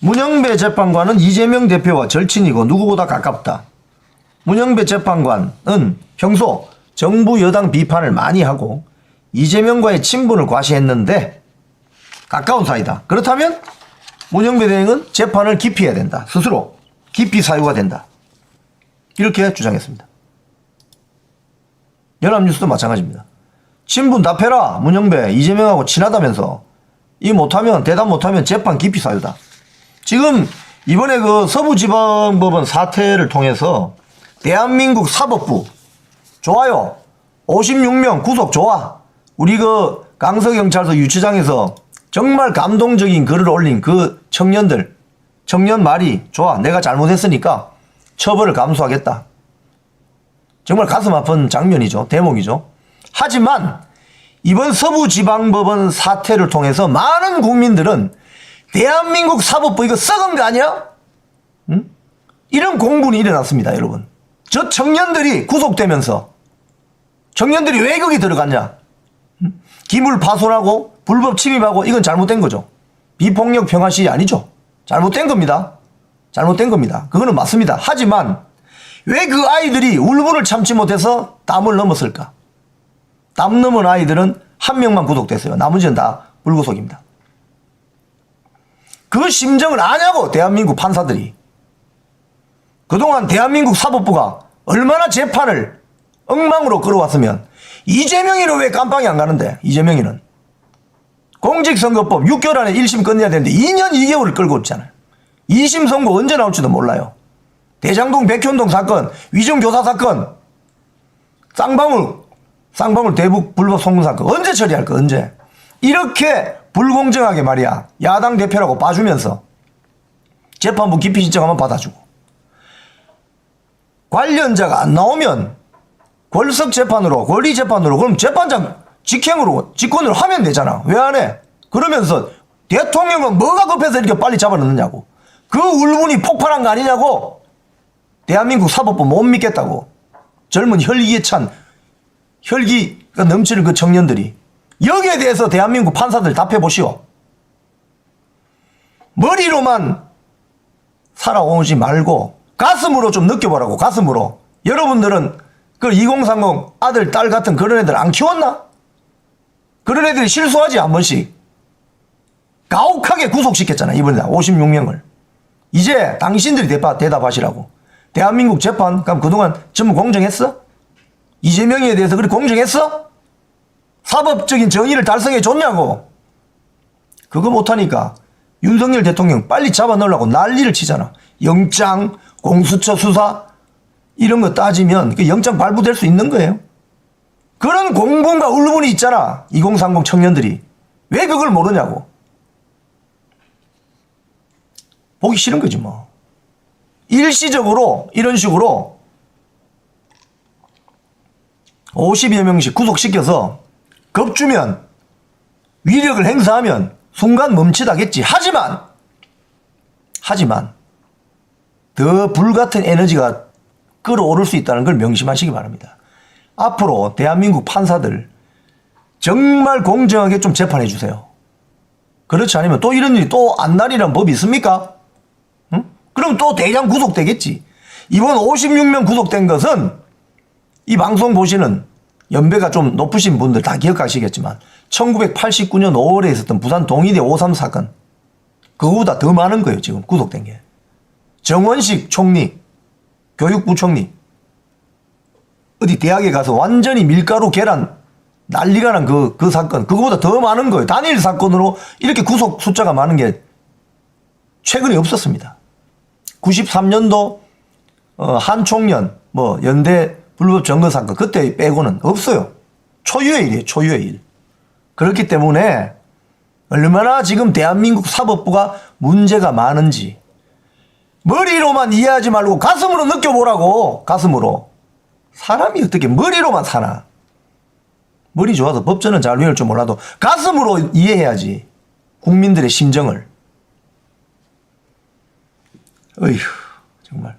문영배 재판관은 이재명 대표와 절친이고 누구보다 가깝다. 문영배 재판관은 평소 정부 여당 비판을 많이 하고 이재명과의 친분을 과시했는데 가까운 사이다. 그렇다면 문영배 대행은 재판을 기피해야 된다. 스스로 기피 사유가 된다. 이렇게 주장했습니다. 연합뉴스도 마찬가지입니다. 친분 답해라. 문영배 이재명하고 친하다면서 이 못하면 대답 못하면 재판 기피 사유다. 지금 이번에 그 서부지방법원 사태를 통해서 대한민국 사법부 좋아요. 56명 구속 좋아. 우리 그 강서경찰서 유치장에서 정말 감동적인 글을 올린 그 청년들 청년 말이 좋아. 내가 잘못했으니까 처벌을 감수하겠다. 정말 가슴 아픈 장면이죠. 대목이죠. 하지만 이번 서부지방법원 사태를 통해서 많은 국민들은 대한민국 사법부 이거 썩은 거 아니야? 응? 이런 공분이 일어났습니다, 여러분. 저 청년들이 구속되면서 청년들이 왜 거기 들어갔냐? 응? 기물 파손하고 불법 침입하고 이건 잘못된 거죠. 비폭력 평화 시위 아니죠. 잘못된 겁니다. 잘못된 겁니다. 그거는 맞습니다. 하지만 왜 그 아이들이 울분을 참지 못해서 담을 넘었을까? 담 넘은 아이들은 한 명만 구속됐어요. 나머지는 다 불구속입니다. 그 심정을 아냐고 대한민국 판사들이. 그동안 대한민국 사법부가 얼마나 재판을 엉망으로 끌어왔으면 이재명이는 왜 깜빵이 안 가는데 이재명이는 공직선거법 6개월 안에 1심 끝내야 되는데 2년 2개월을 끌고 있잖아요. 2심 선고 언제 나올지도 몰라요. 대장동 백현동 사건, 위정교사 사건, 쌍방울, 쌍방울 대북 불법 송금 사건 언제 처리할 거 언제? 이렇게 불공정하게 말이야. 야당 대표라고 봐주면서 재판부 기피 신청하면 받아주고. 관련자가 안 나오면 권석 재판으로 권리 재판으로 그럼 재판장 직행으로 직권으로 하면 되잖아. 왜 안 해? 그러면서 대통령은 뭐가 급해서 이렇게 빨리 잡아넣느냐고. 그 울분이 폭발한 거 아니냐고. 대한민국 사법부 못 믿겠다고. 젊은 혈기에 찬 혈기가 넘치는 그 청년들이 여기에 대해서 대한민국 판사들 답해 보시오. 머리로만 살아오지 말고 가슴으로 좀 느껴보라고 가슴으로. 여러분들은 그 2030 아들 딸 같은 그런 애들 안 키웠나? 그런 애들이 실수하지 한 번씩. 가혹하게 구속시켰잖아 이번에 56명을. 이제 당신들이 대답, 대답하시라고. 대한민국 재판 그럼 그동안 전부 공정했어? 이재명에 대해서 그렇게 공정했어? 사법적인 정의를 달성해 줬냐고. 그거 못하니까 윤석열 대통령 빨리 잡아 넣으려고 난리를 치잖아. 영장, 공수처 수사 이런 거 따지면 그 영장 발부될 수 있는 거예요. 그런 공분과 울분이 있잖아. 2030 청년들이. 왜 그걸 모르냐고. 보기 싫은 거지 뭐. 일시적으로 이런 식으로 50여 명씩 구속시켜서 겁주면 위력을 행사하면 순간 멈칫하겠지. 하지만 하지만 더 불같은 에너지가 끌어오를 수 있다는 걸 명심하시기 바랍니다. 앞으로 대한민국 판사들 정말 공정하게 좀 재판해 주세요. 그렇지 않으면 또 이런 일이 또 안 날이란 법이 있습니까? 응? 그럼 또 대량 구속되겠지. 이번 56명 구속된 것은 이 방송 보시는 연배가 좀 높으신 분들 다 기억하시겠지만 1989년 5월에 있었던 부산 동의대 5.3 사건 그거보다 더 많은 거예요 지금 구속된 게. 정원식 총리 교육부 총리 어디 대학에 가서 완전히 밀가루 계란 난리가 난 그 그 사건 그거보다 더 많은 거예요. 단일 사건으로 이렇게 구속 숫자가 많은 게 최근에 없었습니다. 93년도 어, 한 총련 뭐 연대 불법 점거 사건 그때 빼고는 없어요. 초유의 일이에요. 초유의 일. 그렇기 때문에 얼마나 지금 대한민국 사법부가 문제가 많은지 머리로만 이해하지 말고 가슴으로 느껴보라고 가슴으로 사람이 어떻게 머리로만 사나 머리 좋아서 법전은 잘 외울 줄 몰라도 가슴으로 이해해야지 국민들의 심정을 어휴 정말